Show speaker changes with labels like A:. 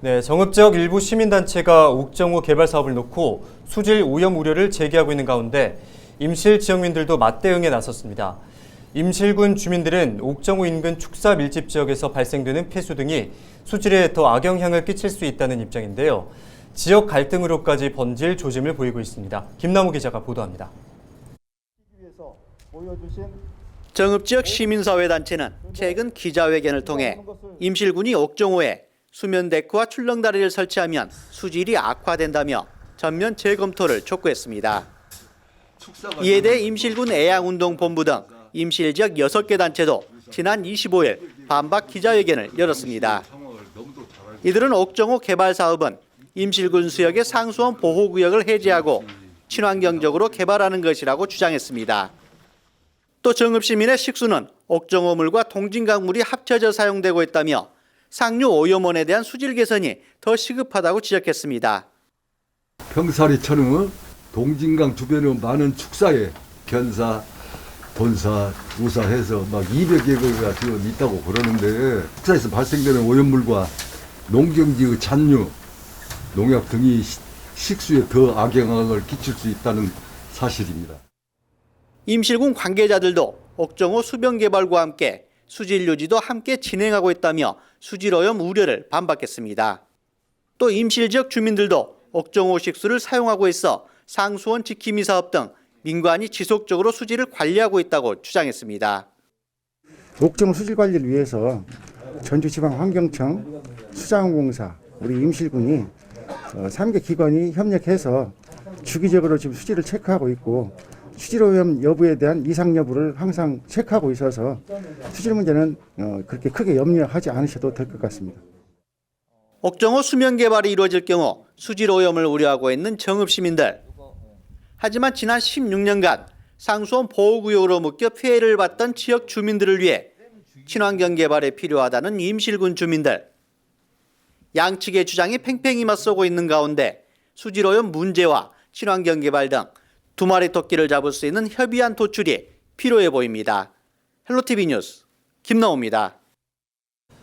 A: 네, 정읍 지역 일부 시민단체가 옥정호 개발 사업을 놓고 수질 오염 우려를 제기하고 있는 가운데 임실 지역민들도 맞대응에 나섰습니다. 임실군 주민들은 옥정호 인근 축사 밀집 지역에서 발생되는 폐수 등이 수질에 더 악영향을 끼칠 수 있다는 입장인데요. 지역 갈등으로까지 번질 조짐을 보이고 있습니다. 김남우 기자가 보도합니다.
B: 정읍 지역 시민사회 단체는 최근 기자회견을 통해 임실군이 옥정호에 수면 데크와 출렁다리를 설치하면 수질이 악화된다며 전면 재검토를 촉구했습니다. 이에 대해 임실군 애양운동본부 등 임실 지역 6개 단체도 지난 25일 반박 기자회견을 열었습니다. 이들은 옥정호 개발 사업은 임실군 수역의 상수원 보호구역을 해제하고 친환경적으로 개발하는 것이라고 주장했습니다. 또 정읍 시민의 식수는 옥정호물과 동진강물이 합쳐져 사용되고 있다며 상류 오염원에 대한 수질 개선이 더 시급하다고 지적했습니다.
C: 평사리처럼 동진강 주변에 많은 축사에 변사, 본사, 우사해서 막 200여 개가 지금 있다고 그러는데 축사에서 발생되는 오염물과 농경지의 잔류, 농약 등이 시- 식수에 더 악영향을 끼칠 수 있다는 사실입니다.
B: 임실군 관계자들도 옥정호 수변 개발과 함께 수질 유지도 함께 진행하고 있다며 수질 오염 우려를 반박했습니다. 또 임실 지역 주민들도 옥정호 식수를 사용하고 있어 상수원 지킴이 사업 등 민관이 지속적으로 수질을 관리하고 있다고 주장했습니다.
D: 옥정 수질 관리를 위해서 전주지방환경청, 수자원공사, 우리 임실군이 어, 3개 기관이 협력해서 주기적으로 지금 수질을 체크하고 있고 수질 오염 여부에 대한 이상 여부를 항상 체크하고 있어서 수질 문제는 어, 그렇게 크게 염려하지 않으셔도 될 것 같습니다.
B: 옥정호 수면 개발이 이루어질 경우 수질 오염을 우려하고 있는 정읍 시민들. 하지만 지난 16년간 상수원 보호구역으로 묶여 피해를 봤던 지역 주민들을 위해 친환경 개발에 필요하다는 임실군 주민들. 양측의 주장이 팽팽히 맞서고 있는 가운데 수질 오염 문제와 친환경 개발 등 두 마리 토끼를 잡을 수 있는 협의안 도출이 필요해 보입니다. 헬로티비 뉴스 김나옵니다.